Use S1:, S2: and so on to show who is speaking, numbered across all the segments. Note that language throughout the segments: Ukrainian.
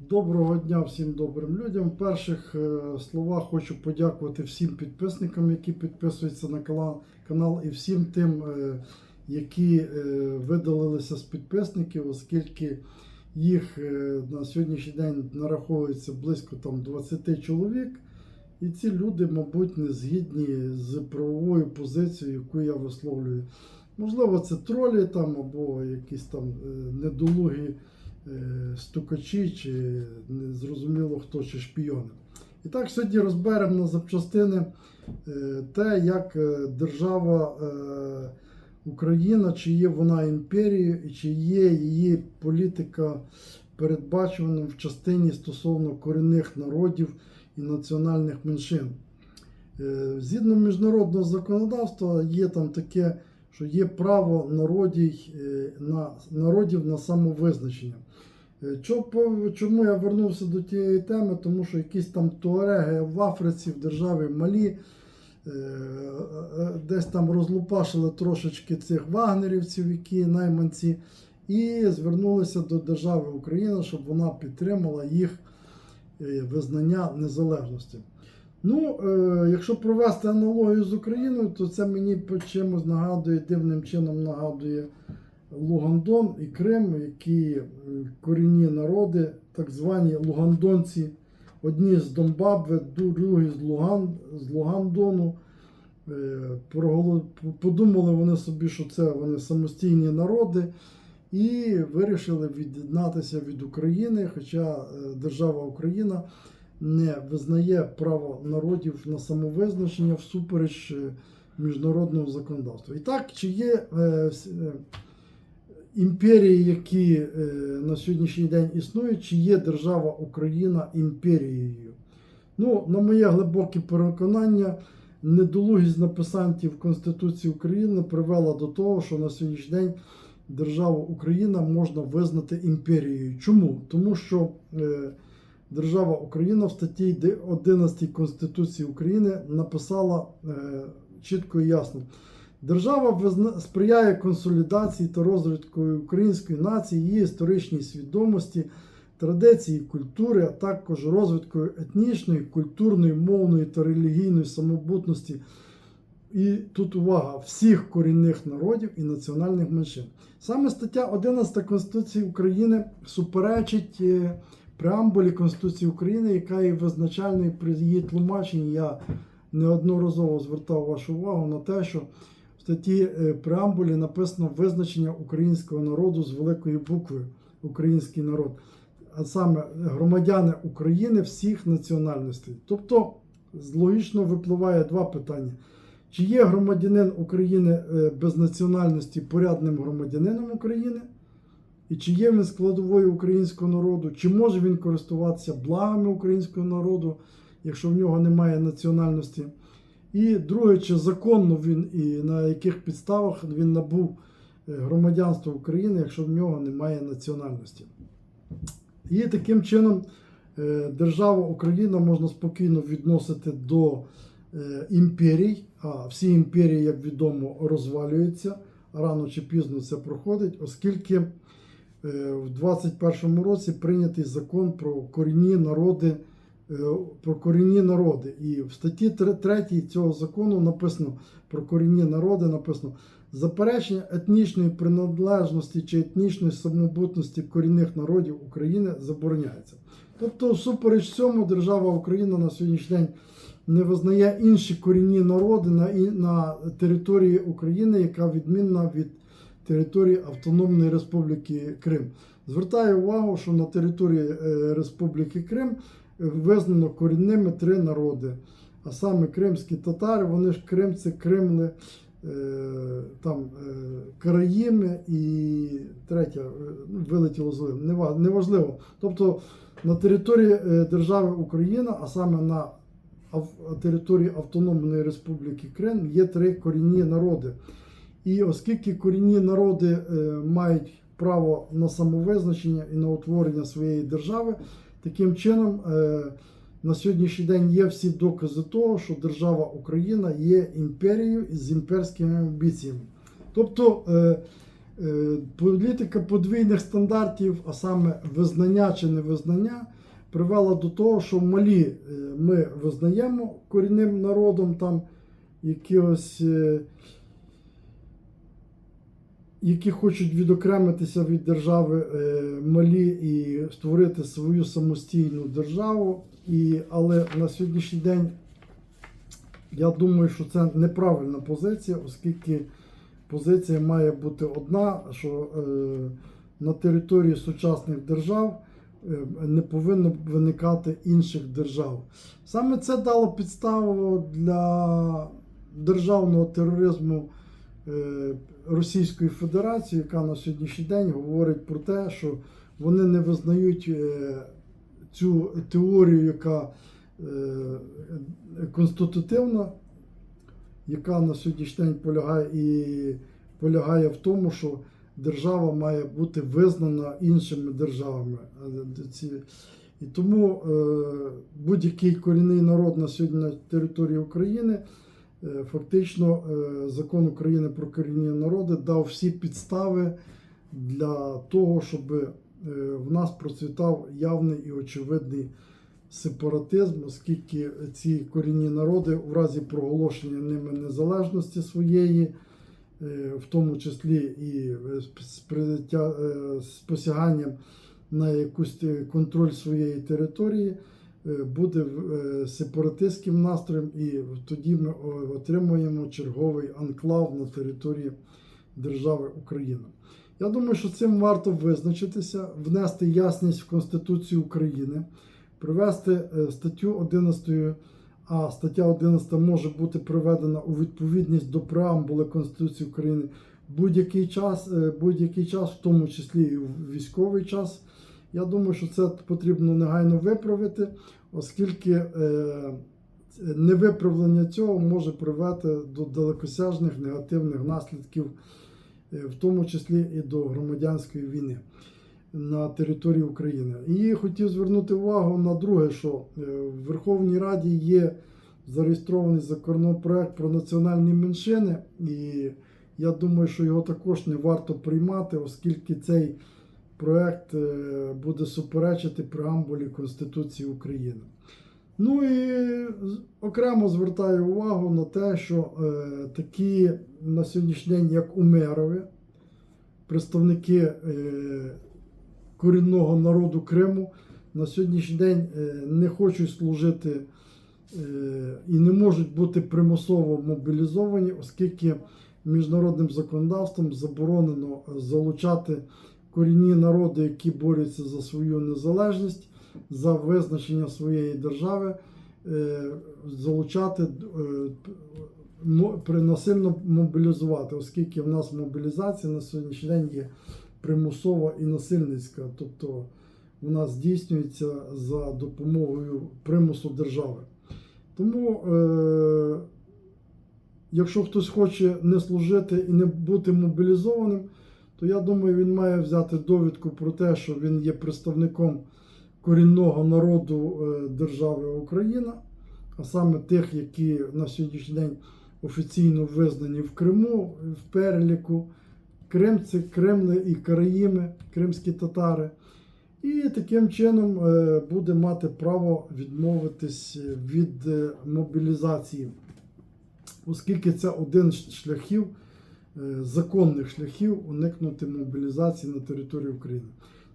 S1: Доброго дня всім добрим людям. В перших е, словах хочу подякувати всім підписникам, які підписуються на канал, і всім тим, е, які е, видалилися з підписників, оскільки їх на сьогоднішній день нараховується близько там 20 чоловік. І ці люди, мабуть, не згідні з правовою позицією, яку я висловлюю. Можливо, це тролі там або якісь там недолугі стукачі, чи незрозуміло хто, чи шпіони. І так, сьогодні розберемо на запчастини е, те, як е, держава е, Україна, чи є вона імперією, і чи є її політика передбачуваним в частині стосовно корінних народів і національних меншин. Е, Згідно міжнародного законодавства, є там таке, що є право народів е, на, народів на самовизначення. Е, Чому я вернувся до тієї теми? Тому що якісь там туареги в Африці, в державі Малі, е, десь там розлупашили трошечки цих вагнерівців, які найманці, і звернулися до держави Україна, щоб вона підтримала їх визнання незалежності. Ну, е, якщо провести аналогію з Україною, то це мені по чимось нагадує, дивним чином нагадує Лугандон і Крим, які корінні народи, так звані лугандонці, одні з Донбабве, другі з, Луган, з Лугандону. Е, Подумали вони собі, що це вони самостійні народи, і вирішили від'єднатися від України, хоча е, держава Україна не визнає право народів на самовизначення всупереч е, міжнародного законодавства. І так, чи є е, е, імперії, які е, на сьогоднішній день існують, чи є держава Україна імперією? Ну, на моє глибоке переконання, недолугість написантів Конституції України привела до того, що на сьогоднішній день державу Україна можна визнати імперією. Чому? Тому що е, держава Україна в статті 11 Конституції України написала е, чітко і ясно. Держава сприяє консолідації та розвитку української нації, її історичній свідомості, традиції, культури, а також розвитку етнічної, культурної, мовної та релігійної самобутності. І тут увага всіх корінних народів і національних меншин. Саме стаття 11 Конституції України суперечить е, преамбулі Конституції України, яка є визначальною при її тлумаченні. Я неодноразово звертав вашу увагу на те, що в статті е, преамбулі написано визначення українського народу з великої букви Український народ, а саме громадяни України всіх національностей. Тобто логічно випливає два питання. Чи є громадянин України е, без національності порядним громадянином України? І чи є він складовою українського народу, чи може він користуватися благами українського народу, якщо в нього немає національності? І друге, чи законно він і на яких підставах він набув е, громадянство України, якщо в нього немає національності? І таким чином е, держава Україна можна спокійно відносити до е, імперій, а всі імперії, як відомо, розвалюються. Рано чи пізно це проходить, оскільки в 21 році прийнятий закон про корінні народи, е, про корінні народи. І в статті 3 цього закону написано про корінні народи, написано заперечення етнічної приналежності чи етнічної самобутності корінних народів України забороняється. Тобто, всупереч цьому, держава Україна на сьогоднішній день не визнає інші корінні народи на, на території України, яка відмінна від території Автономної Республіки Крим. Звертаю увагу, що на території е, Республіки Крим е, визнано корінними три народи. А саме кримські татари, вони ж кримці, кримли, е, там Караїми і третя ну, вилетіло з неважливо. Тобто на території держави Україна, а саме на території Автономної Республіки Крим є три корінні народи. І оскільки корінні народи е, мають право на самовизначення і на утворення своєї держави, таким чином е, на сьогоднішній день є всі докази того, що держава Україна є імперією з імперськими амбіціями. Тобто е, Політика подвійних стандартів, а саме визнання чи невизнання, привела до того, що Малі ми визнаємо корінним народом там якихось, е, які хочуть відокремитися від держави е, Малі і створити свою самостійну державу. І, але на сьогоднішній день я думаю, що це неправильна позиція, оскільки позиція має бути одна, що е, на території сучасних держав е, не повинно виникати інших держав. Саме це дало підставу для державного тероризму Російської Федерації, яка на сьогоднішній день говорить про те, що вони не визнають е, цю теорію, яка е, конститутивна, яка на сьогоднішній день полягає і полягає в тому, що держава має бути визнана іншими державами. Е, І тому будь-який корінний народ на сьогодні на території України, фактично е, закон України про корінні народи дав всі підстави для того, щоб е, в нас процвітав явний і очевидний сепаратизм, оскільки ці корінні народи в разі проголошення ними незалежності своєї, е, в тому числі і е, з е, посяганням на якийсь контроль своєї території, е, буде е, сепаратистським настроєм, і тоді ми отримуємо черговий анклав на території держави Україна. Я думаю, що цим варто визначитися, внести ясність в Конституцію України, привести е, статтю 11, а стаття 11 може бути приведена у відповідність до преамбули Конституції України будь-який час, е, будь-який час, в тому числі і в військовий час. Я думаю, що це потрібно негайно виправити, оскільки е, невиправлення цього може привести до далекосяжних негативних наслідків, е, в тому числі і до громадянської війни на території України. І хотів звернути увагу на друге, що е, в Верховній Раді є зареєстрований законопроект про національні меншини, і я думаю, що його також не варто приймати, оскільки цей проект е, буде суперечити преамбулі Конституції України. Ну і окремо звертаю увагу на те, що е, такі на сьогоднішній день, як Умерові, представники е, корінного народу Криму, на сьогоднішній день не хочуть служити і не можуть бути примусово мобілізовані, оскільки міжнародним законодавством заборонено залучати корінні народи, які борються за свою незалежність, за визначення своєї держави, е, залучати е, насильно мобілізувати, оскільки в нас мобілізація на сьогоднішній день є примусова і насильницька, тобто вона здійснюється за допомогою примусу держави. Тому, е, якщо хтось хоче не служити і не бути мобілізованим, то я думаю, він має взяти довідку про те, що він є представником корінного народу е, держави Україна, а саме тих, які на сьогоднішній день офіційно визнані в Криму в переліку. Кримці, Кремли і Караїми, кримські татари. І таким чином е, буде мати право відмовитись від е, мобілізації, оскільки це один з шляхів, законних шляхів уникнути мобілізації на території України.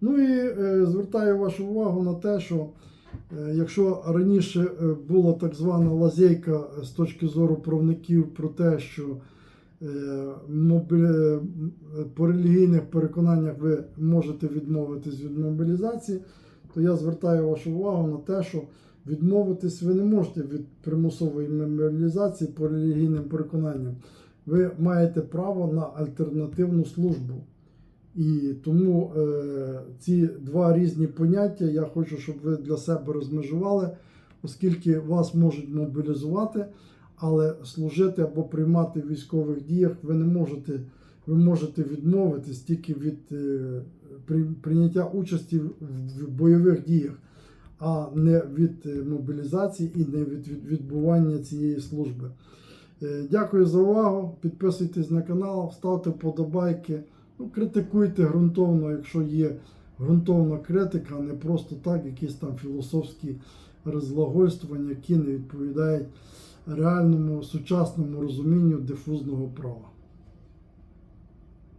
S1: Ну і е, звертаю вашу увагу на те, що е, якщо раніше е, була так звана лазейка з точки зору правників про те, що е, е, по релігійних переконаннях ви можете відмовитись від мобілізації, то я звертаю вашу увагу на те, що відмовитись ви не можете від примусової мобілізації по релігійним переконанням. Ви маєте право на альтернативну службу. І тому е, ці два різні поняття я хочу, щоб ви для себе розмежували, оскільки вас можуть мобілізувати, але служити або приймати в військових діях ви не можете. Ви можете відмовитись тільки від е, при- прийняття участі в- бойових діях, а не від е, мобілізації і не від відбування цієї служби. Е, Дякую за увагу. Підписуйтесь на канал, ставте вподобайки. Ну, критикуйте ґрунтовно, якщо є ґрунтовна критика, а не просто так, якісь там філософські розлагольствування, які не відповідають реальному сучасному розумінню дифузного права.